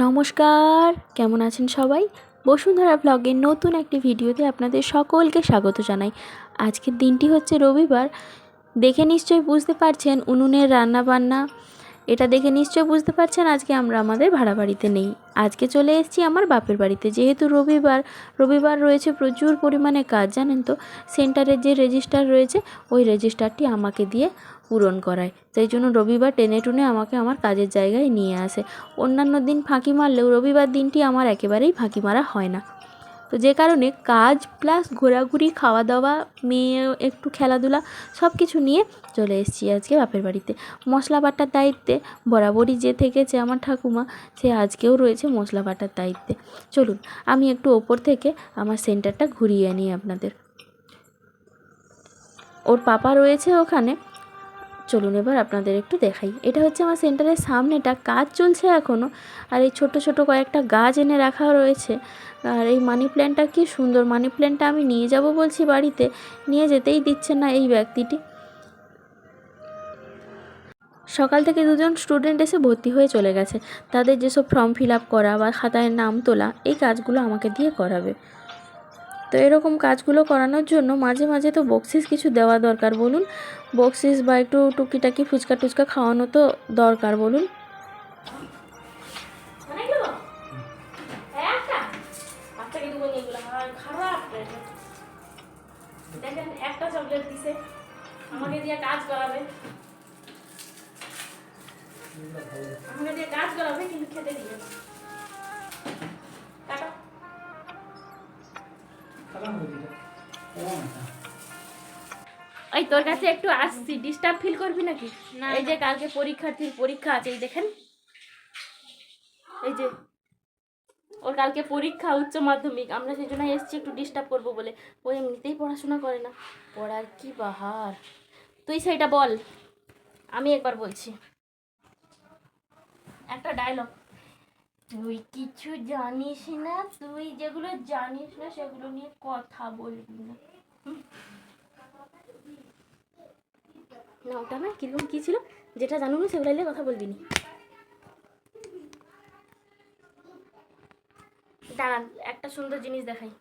নমস্কার, কেমন আছেন সবাই? বসুন্ধরা ব্লগের নতুন একটি ভিডিওতে আপনাদের সকলকে স্বাগত জানাই। আজকের দিনটি হচ্ছে রবিবার। দেখে নিশ্চয়ই বুঝতে পারছেন উনুনের রান্না বান্না এটা দেখে নিশ্চয়ই বুঝতে পারছেন আজকে আমরা আমাদের ভাড়া বাড়িতে নেই। আজকে চলে এসেছি আমার বাপের বাড়িতে। যেহেতু রবিবার রবিবার রয়েছে প্রচুর পরিমাণে কাজ, জানেন তো? সেন্টারের যে রেজিস্টার রয়েছে, ওই রেজিস্টারটি আমাকে দিয়ে পূরণ করায়। সেই জন্য রবিবার টেনে টুনে আমাকে আমার কাজের জায়গায় নিয়ে আসে। অন্যান্য দিন ফাঁকি মারলেও রবিবার দিনটি আমার একেবারেই ফাঁকি মারা হয় না। তো যে কারণে কাজ প্লাস ঘোরাঘুরি খাওয়া দাওয়া মেয়ে, একটু খেলাধুলা সব কিছু নিয়ে চলে এসেছি আজকে বাপের বাড়িতে। মশলা বাটার দায়িত্বে বরাবরই যে থেকেছে আমার ঠাকুমা, সে আজকেও রয়েছে মশলা বাটার দায়িত্বে। চলুন, আমি একটু ওপর থেকে আমার সেন্টারটা ঘুরিয়ে আনি আপনাদের। ওর পাপা রয়েছে ওখানে। চলুন এবার আপনাদের একটু দেখাই। এটা হচ্ছে আমার সেন্টারের সামনেটা কাজ চলছে এখনও আর এই ছোট ছোট কয়েকটা গাছ এনে রাখা রয়েছে। আর এই মানি প্ল্যান্টটা কি সুন্দর। মানি প্ল্যান্টটা আমি নিয়ে যাব বলছি বাড়িতে। নিয়ে যেতেই দিচ্ছে না এই ব্যক্তিটি। সকাল থেকে দুজন স্টুডেন্ট এসে ভর্তি হয়ে চলে গেছে। তাদের যেসব ফর্ম ফিল আপ করা বা খাতায় নাম তোলা, এই কাজগুলো আমাকে দিয়ে করাবে। তো এরকম কাজগুলো করানোর জন্য মাঝে মাঝে তো বক্সিস কিছু দেওয়া দরকার, বলুন। বক্সিস বা একটু টুকিটাকি ফুচকা টুচকা খাওয়ানো তো দরকার, বলুন। আমাকে দিয়ে কাজ করাবে আমাকে দিয়ে কাজ করাবে কিন্তু খেতে দিবে ওই তোর কাছে একটু আসছি ডিস্টার্ব ফিল করবি নাকি? এই যে কালকে পরীক্ষার্থীর পরীক্ষা আছে এই দেখেন। এই যে ওর কালকে পরীক্ষা উচ্চ মাধ্যমিক আমরা সেই জন্য এসছি একটু ডিস্টার্ব করব বলে। ও এমনিতেই পড়াশোনা করে না। পড়ার কি বাহার। তুই সেইটা বল আমি একবার বলছি। একটা ডায়লগ তুই কিছু জানিস না? তুই যেগুলো জানিস না, সেগুলো নিয়ে কথা বলবি না। না, ওটা না কীরকম কি ছিল? যেটা জানো না সেগুলো নিয়ে কথা বলবি না। দাঁড়ান, একটা সুন্দর জিনিস দেখাই।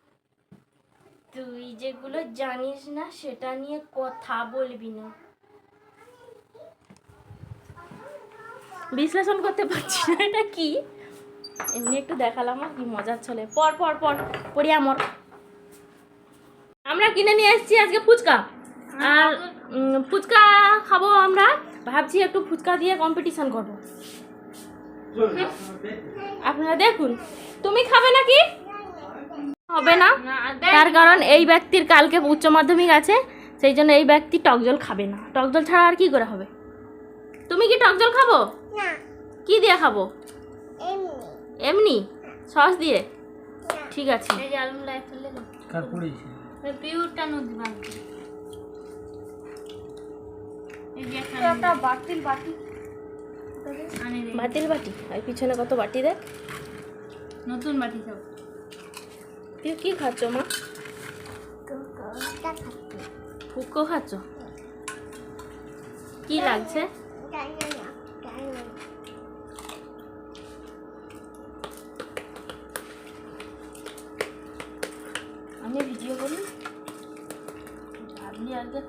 তুই যেগুলো জানিস না, সেটা নিয়ে কথা বলবি না। বিশ্লেষণ করতে পারছি না, এটা কি? এমনি একটু দেখালাম কি মজার চলে পর পর পর পড়ি আমর। আমরা কিনে নিয়ে এসেছি আজকে ফুচকা। আর ফুচকা খাব আমরা। ভাবছি একটু ফুচকা দিয়ে কম্পিটিশন করব। আপনারা দেখুন। তুমি খাবে নাকি? হবে না। তার কারণ এই ব্যক্তির কালকে উচ্চ মাধ্যমিক আছে সেই জন্য এই ব্যক্তি টক জল খাবে না। টক জল ছাড়া আর কি করে হবে? তুমি কি টক জল খাব? কি দিয়ে খাব? এমনি? সস দিয়ে? ঠিক আছে। এই কার পড়েছে পিউরটা নদী বাঁধবে এই যে একটা বাটিল বাটি দে বাটি আর পিছনে কত বাটি দেখ। নতুন বাটি সব। তুই কি খাচ্ছ মা? ফুকো খাচ্ছ? কি লাগছে? আমি ভিডিও করি ভাবলি আজকে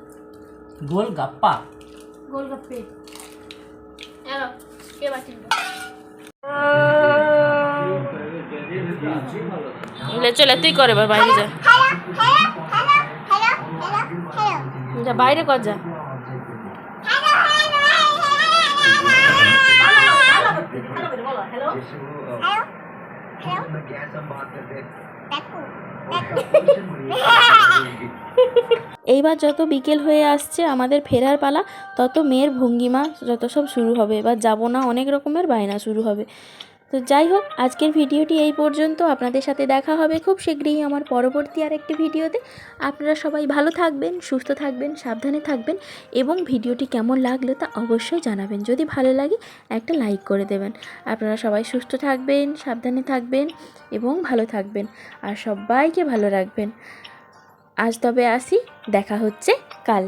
গোল গাপ্পা গোলগাপ্পে এলো কে বাটিল লে চলে তুই কর এবার বাইরে যা যা বাইরে কর যা এইবার যত বিকেল হয়ে আসছে আমাদের ফেরার পালা তত মেয়ের ভঙ্গিমা যত সব শুরু হবে। এবার যাব না অনেক রকমের বায়না শুরু হবে। তো যাই হোক, আজকের ভিডিওটি এই পর্যন্ত। আপনাদের সাথে দেখা হবে খুব শীঘ্রই আমার পরবর্তী আরেকটি ভিডিওতে। আপনারা সবাই ভালো থাকবেন, সুস্থ থাকবেন, সাবধানে থাকবেন এবং ভিডিওটি কেমন লাগল তা অবশ্যই জানাবেন। যদি ভালো লাগে, একটা লাইক করে দেবেন। আপনারা সবাই সুস্থ থাকবেন, সাবধানে থাকবেন এবং ভালো থাকবেন। আর সবাইকে ভালো রাখবেন। আজ তবে আসি, দেখা হচ্ছে কাল।